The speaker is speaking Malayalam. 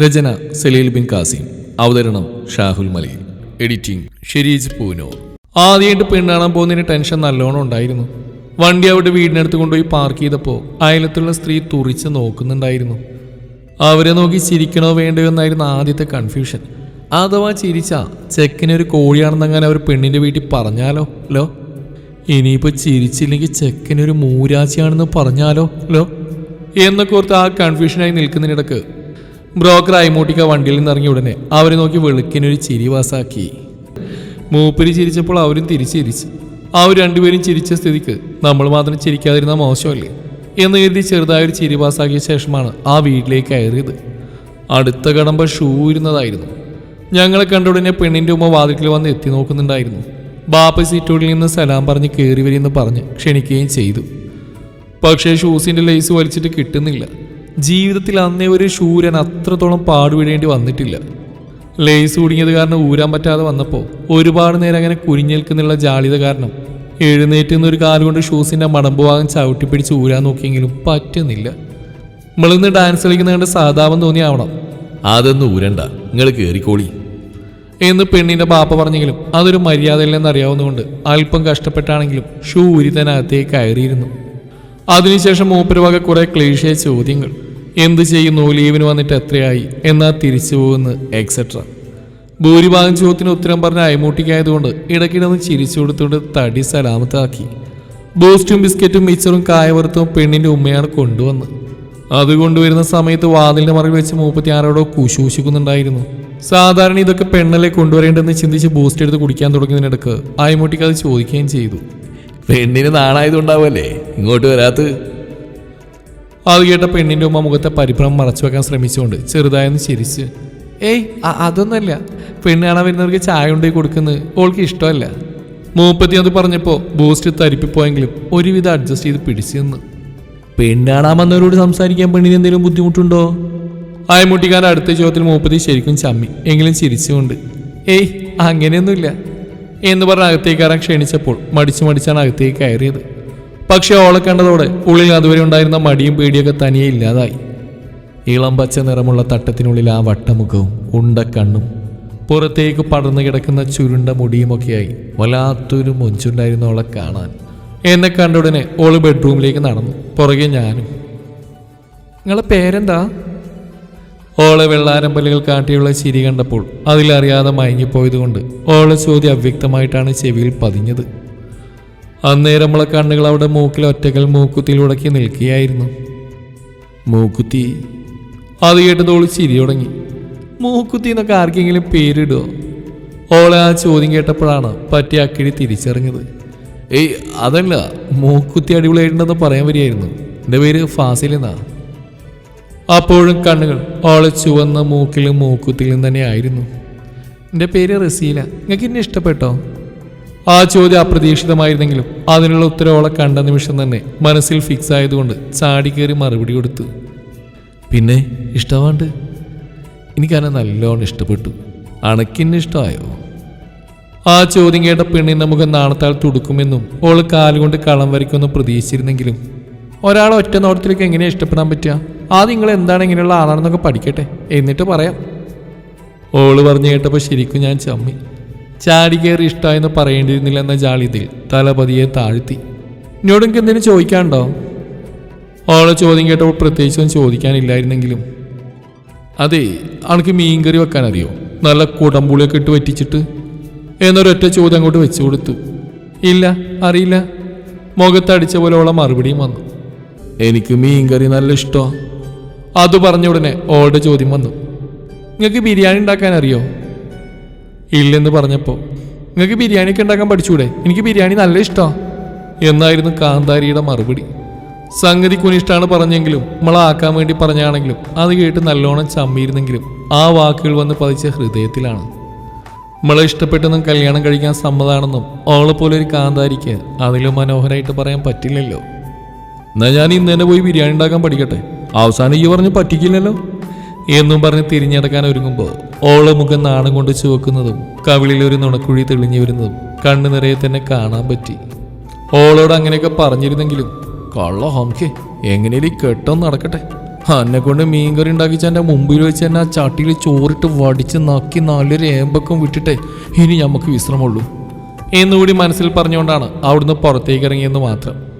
രചന സലീൽ ബിൻ കാസിം അവതരണം ഷാഹുൽ മലയിൽ എഡിറ്റിംഗ് ഷെരീജ് പൂനൂർ ആദ്യമായിട്ട് പെണ്ണാണാൻ പോകുന്നതിന് ടെൻഷൻ നല്ലോണം ഉണ്ടായിരുന്നു. വണ്ടി അവിടെ വീടിനടുത്ത് കൊണ്ടുപോയി പാർക്ക് ചെയ്തപ്പോൾ അയലത്തുള്ള സ്ത്രീ തുറിച്ച് നോക്കുന്നുണ്ടായിരുന്നു. അവരെ നോക്കി ചിരിക്കണോ വേണ്ടയോ എന്നായിരുന്നു ആദ്യത്തെ കൺഫ്യൂഷൻ അഥവാ ചിരിച്ച ചെക്കനൊരു കോഴിയാണെന്നങ്ങനെ അവർ പെണ്ണിന്റെ വീട്ടിൽ പറഞ്ഞാലോ? ലോ? ഇനിയിപ്പോൾ ചിരിച്ചില്ലെങ്കിൽ ചെക്കനൊരു മൂരാശിയാണെന്ന് പറഞ്ഞാലോ? ലോ? എന്നൊക്കെ ഓർത്ത് ആ കൺഫ്യൂഷനായി നിൽക്കുന്നതിനിടക്ക് ബ്രോക്കർ അയമൂട്ടിക്ക വണ്ടിയിൽ നിന്ന് ഇറങ്ങിയ ഉടനെ അവരെ നോക്കി വെളുക്കിനൊരു ചിരി വാസാക്കി. മൂപ്പര് ചിരിച്ചപ്പോൾ അവരും തിരിച്ചിരിച്ചു അവർ രണ്ടുപേരും ചിരിച്ച സ്ഥിതിക്ക് നമ്മൾ മാത്രം ചിരിക്കാതിരുന്ന മോശമല്ലേ? എന്ന് കരുതി ചെറുതായൊരു ചിരി പാസ്സാക്കിയ ശേഷമാണ് ആ വീട്ടിലേക്ക് കയറിയത്. അടുത്ത കടമ്പ ഷൂ ഇരുന്നതായിരുന്നു. ഞങ്ങളെ കണ്ട ഉടനെ പെണ്ണിന്റെ ഉമ്മ വാതിൽക്കൽ വന്ന് എത്തി നോക്കുന്നുണ്ടായിരുന്നു. ബാപ്പ സീറ്റോടിൽ നിന്ന് സലാം പറഞ്ഞ് കയറി വരിയെന്ന് പറഞ്ഞ് ക്ഷണിക്കുകയും ചെയ്തു. പക്ഷേ ഷൂസിന്റെ ലേസ് വലിച്ചിട്ട് കിട്ടുന്നില്ല. ജീവിതത്തിൽ അന്നേ ഒരു ശൂരൻ അത്രത്തോളം പാടുവിടേണ്ടി വന്നിട്ടില്ല. ലേസ് കുടുങ്ങിയത് കാരണം ഊരാൻ പറ്റാതെ വന്നപ്പോൾ ഒരുപാട് നേരം അങ്ങനെ കുരിഞ്ഞേൽക്കുന്നുള്ള ജാളിത കാരണം എഴുന്നേറ്റ് നിന്നൊരു ഒരു കാലുകൊണ്ട് ഷൂസിന്റെ മടമ്പ് ഭാഗം ചവിട്ടി പിടിച്ച് ഊരാൻ നോക്കിയെങ്കിലും പറ്റുന്നില്ല. നമ്മളിന്ന് ഡാൻസ് കളിക്കുന്ന കണ്ട് സാധാപം തോന്നിയാവണം. അതൊന്നും ഊരണ്ട. നിങ്ങൾ കയറിക്കോളി എന്ന് പെണ്ണിന്റെ ബാപ്പ പറഞ്ഞെങ്കിലും അതൊരു മര്യാദയില്ലെന്ന് അറിയാവുന്നതുകൊണ്ട് അല്പം കഷ്ടപ്പെട്ടാണെങ്കിലും ഷൂ ഊരി തന്നെ അകത്തേക്ക് കയറിയിരുന്നു. അതിനുശേഷം മൂപ്പര് വക കുറെ ക്ലേശിയ ചോദ്യങ്ങൾ. എന്ത് ചെയ്യുന്നു? ലീവിന് വന്നിട്ട് എത്രയായി? എന്നാ തിരിച്ചു പോകുന്നു എക്സെട്ര ഭൂരിഭാഗം ചോദ്യത്തിന് ഉത്തരം പറഞ്ഞ അയമൂട്ടിക്കായതുകൊണ്ട് ഇടയ്ക്കിടന്ന് ചിരിച്ചു കൊടുത്തുകൊണ്ട് തടി സലാമത്താക്കി. ബൂസ്റ്റും ബിസ്ക്കറ്റും മിച്ചറും കായവറുത്തും പെണ്ണിന്റെ ഉമ്മയാണ് കൊണ്ടുവന്ന്. അത് കൊണ്ടുവരുന്ന സമയത്ത് വാതിലിന്റെ മറവിൽ വെച്ച് മുപ്പത്തി ആറോടോ കുശൂശിക്കുന്നുണ്ടായിരുന്നു. സാധാരണ ഇതൊക്കെ പെണ്ണല്ലേ കൊണ്ടുവരേണ്ടെന്ന് ചിന്തിച്ച് ബൂസ്റ്റ് എടുത്ത് കുടിക്കാൻ തുടങ്ങിയതിനിടക്ക് അയമൂട്ടിക്ക് ചോദിക്കുകയും ചെയ്തു. പെണ്ണിന് നാണായതുണ്ടാവല്ലേ ഇങ്ങോട്ട് വരാത്ത്. അത് കേട്ട പെണ്ണിന്റെ ഉമ്മ മുഖത്തെ പരിഭ്രമം മറച്ചു വെക്കാൻ ശ്രമിച്ചുകൊണ്ട് ചെറുതായൊന്ന് ചിരിച്ച് ഏയ് അതൊന്നല്ല പെണ്ണ് കാണാൻ വരുന്നവർക്ക് ചായ ഉണ്ടായി കൊടുക്കുന്നത് ഓൾക്ക് ഇഷ്ടമല്ല. മൂപ്പത്തി അത് പറഞ്ഞപ്പോൾ ബൂസ്റ്റ് തരിപ്പിപ്പോയെങ്കിലും ഒരുവിധം അഡ്ജസ്റ്റ് ചെയ്ത് പിടിച്ചു നിന്ന്. പെണ്ണാണാൻ വന്നവരോട് സംസാരിക്കാൻ പെണ്ണിന് എന്തെങ്കിലും ബുദ്ധിമുട്ടുണ്ടോ? ആയമുട്ടിക്കാരൻ അടുത്ത ചോദ്യത്തിൽ മൂപ്പത്തി ശരിക്കും ചമ്മി എങ്കിലും ചിരിച്ചുകൊണ്ട് ഏയ് അങ്ങനെയൊന്നുമില്ല. എന്ന് പറഞ്ഞ് അകത്തേക്ക് കയറാൻ ക്ഷണിച്ചപ്പോൾ മടിച്ചു മടിച്ചാണ് അകത്തേക്ക് കയറിയത്. പക്ഷെ ഓളെ ഉള്ളിൽ അതുവരെ ഉണ്ടായിരുന്ന മടിയും പേടിയൊക്കെ തനിയെ ഇല്ലാതായി. ഇളം പച്ച നിറമുള്ള തട്ടത്തിനുള്ളിൽ ആ വട്ടമുഖവും ഉണ്ട കണ്ണും പുറത്തേക്ക് പടർന്നു കിടക്കുന്ന ചുരുണ്ട മുടിയുമൊക്കെയായി വല്ലാത്തൊരു മൊഞ്ചുണ്ടായിരുന്നു അവളെ കാണാൻ. എന്നെ കണ്ട ഉടനെ ഓൾ ബെഡ്റൂമിലേക്ക് നടന്നു. പുറകെ ഞാനും. നിങ്ങളെ പേരെന്താ? ഓളെ വെള്ളാരമ്പലുകൾ കാട്ടിയുള്ള ചിരി കണ്ടപ്പോൾ അതിലറിയാതെ മയങ്ങിപ്പോയതുകൊണ്ട് ഓളെ ചോദ്യം അവ്യക്തമായിട്ടാണ് ചെവിയിൽ പതിഞ്ഞത്. അന്നേരം നമ്മളെ കണ്ണുകൾ അവിടെ മൂക്കിൽ ഒറ്റകൾ മൂക്കുത്തിയിൽ ഉടക്കി നിൽക്കുകയായിരുന്നു. മൂക്കുത്തി അത് കേട്ട് തോളി ചിരി തുടങ്ങി. മൂക്കുത്തി എന്നൊക്കെ ആർക്കെങ്കിലും പേരിടുമോ ഓളെ ആ ചോദ്യം കേട്ടപ്പോഴാണ് പറ്റിയ അക്കിടി തിരിച്ചറിഞ്ഞത്. ഏയ് അതല്ല മൂക്കുത്തി അടിപൊളിയായിട്ടുണ്ടെന്ന് പറയാൻ വരികയായിരുന്നു. എന്റെ പേര് ഫാസിൽ എന്നാ. അപ്പോഴും കണ്ണുകൾ ഓളെ ചുവന്ന മൂക്കിലും മൂക്കുത്തിലും തന്നെ ആയിരുന്നു. എന്റെ പേര് റസീല. നിങ്ങൾക്ക് എന്നെ ഇഷ്ടപ്പെട്ടോ? ആ ചോദ്യം അപ്രതീക്ഷിതമായിരുന്നെങ്കിലും അതിനുള്ള ഉത്തരവോളെ കണ്ട നിമിഷം തന്നെ മനസ്സിൽ ഫിക്സ് ആയതുകൊണ്ട് ചാടി ചാടിക്കേറി മറുപടി കൊടുത്തു. പിന്നെ ഇഷ്ടമാണ്ട് എനിക്കതിനെ നല്ലോണം ഇഷ്ടപ്പെട്ടു. അണക്കിന്നെ ഇഷ്ടമായോ ആ ചോദ്യം കേട്ട പെണ്ണിന്റെ മുഖം നാണത്താൽ തുടുക്കുമെന്നും ഓൾ കാലുകൊണ്ട് കളം വരയ്ക്കുമെന്നും പ്രതീക്ഷിച്ചിരുന്നെങ്കിലും ഒരാൾ ഒറ്റ നോട്ടത്തിലേക്ക് എങ്ങനെയാ ഇഷ്ടപ്പെടാൻ പറ്റുക ആ നിങ്ങൾ എന്താണ് ഇങ്ങനെയുള്ള ആളാണെന്നൊക്കെ പഠിക്കട്ടെ. എന്നിട്ട് പറയാം. ഓൾ പറഞ്ഞു കേട്ടപ്പോൾ ശരിക്കും ഞാൻ ചമ്മി. ചാടി കയറി ഇഷ്ടമായെന്ന് പറയേണ്ടിയിരുന്നില്ല എന്ന ജാളിതിൽ തലപതിയെ താഴ്ത്തി. എന്നോട് എനിക്ക് എന്തെങ്കിലും ചോദിക്കാണ്ടോ ഓളെ ചോദ്യം കേട്ടപ്പോൾ പ്രത്യേകിച്ചൊന്നും ചോദിക്കാനില്ലായിരുന്നെങ്കിലും. അതെ അവൾക്ക് മീൻകറി വെക്കാൻ അറിയോ നല്ല കുടമ്പുളിയൊക്കെ ഇട്ട് വറ്റിച്ചിട്ട്? എന്നൊരൊറ്റ ചോദ്യം അങ്ങോട്ട് വെച്ചു കൊടുത്തു. ഇല്ല അറിയില്ല. മുഖത്തടിച്ച പോലെ ഓളെ മറുപടിയും വന്നു. എനിക്ക് മീൻകറി നല്ല ഇഷ്ടമാണ് അത് പറഞ്ഞ ഉടനെ ഓളുടെ ചോദ്യം വന്നു. നിങ്ങൾക്ക് ബിരിയാണി ഉണ്ടാക്കാൻ അറിയോ ഇല്ലെന്ന് പറഞ്ഞപ്പോൾ നിങ്ങൾക്ക് ബിരിയാണി ഒക്കെ ഉണ്ടാക്കാൻ പഠിച്ചൂടെ? എനിക്ക് ബിരിയാണി നല്ല ഇഷ്ടമാണ് എന്നായിരുന്നു കാന്താരിയുടെ മറുപടി. സംഗതി കുനിഷ്ടാണ് പറഞ്ഞെങ്കിലും നമ്മളാക്കാൻ വേണ്ടി പറഞ്ഞാണെങ്കിലും അത് കേട്ട് നല്ലോണം ചമ്മിയിരുന്നെങ്കിലും ആ വാക്കുകൾ വന്ന് പതിച്ച ഹൃദയത്തിലാണ്. നമ്മളെ ഇഷ്ടപ്പെട്ടെന്നും കല്യാണം കഴിക്കാൻ സമ്മതാണെന്നും അവളെ പോലെ ഒരു കാന്താരിക്ക് അതിലും മനോഹരമായിട്ട് പറയാൻ പറ്റില്ലല്ലോ. എന്നാ ഞാൻ ഇന്ന് തന്നെ പോയി ബിരിയാണി ഉണ്ടാക്കാൻ പഠിക്കട്ടെ? അവസാനം ഈ പറഞ്ഞ് പറ്റിക്കില്ലല്ലോ? എന്നും പറഞ്ഞ് തിരിഞ്ഞടക്കാൻ ഒരുങ്ങുമ്പോൾ ഓളെ മുഖം നാണം കൊണ്ട് ചുവക്കുന്നതും കവിളിൽ ഒരു നുണക്കുഴി തെളിഞ്ഞു വരുന്നതും കണ്ണു നിറയെ തന്നെ കാണാൻ പറ്റി. ഓളോട് അങ്ങനെയൊക്കെ പറഞ്ഞിരുന്നെങ്കിലും കള്ള ഹോംകെ എങ്ങനെയും കെട്ടോ നടക്കട്ടെ. എന്നെ കൊണ്ട് മീൻകറി ഉണ്ടാക്കിച്ച എന്റെ മുമ്പിൽ വെച്ച് തന്നെ ആ ചട്ടിയിൽ ചോറിട്ട് വടിച്ച് നക്കി നല്ലൊരു ഏമ്പക്കം വിട്ടിട്ടേ ഇനി നമുക്ക് വിശ്രമമുള്ളൂ. എന്നുകൂടി മനസ്സിൽ പറഞ്ഞുകൊണ്ടാണ് അവിടുന്ന് പുറത്തേക്ക് ഇറങ്ങിയെന്ന് മാത്രം.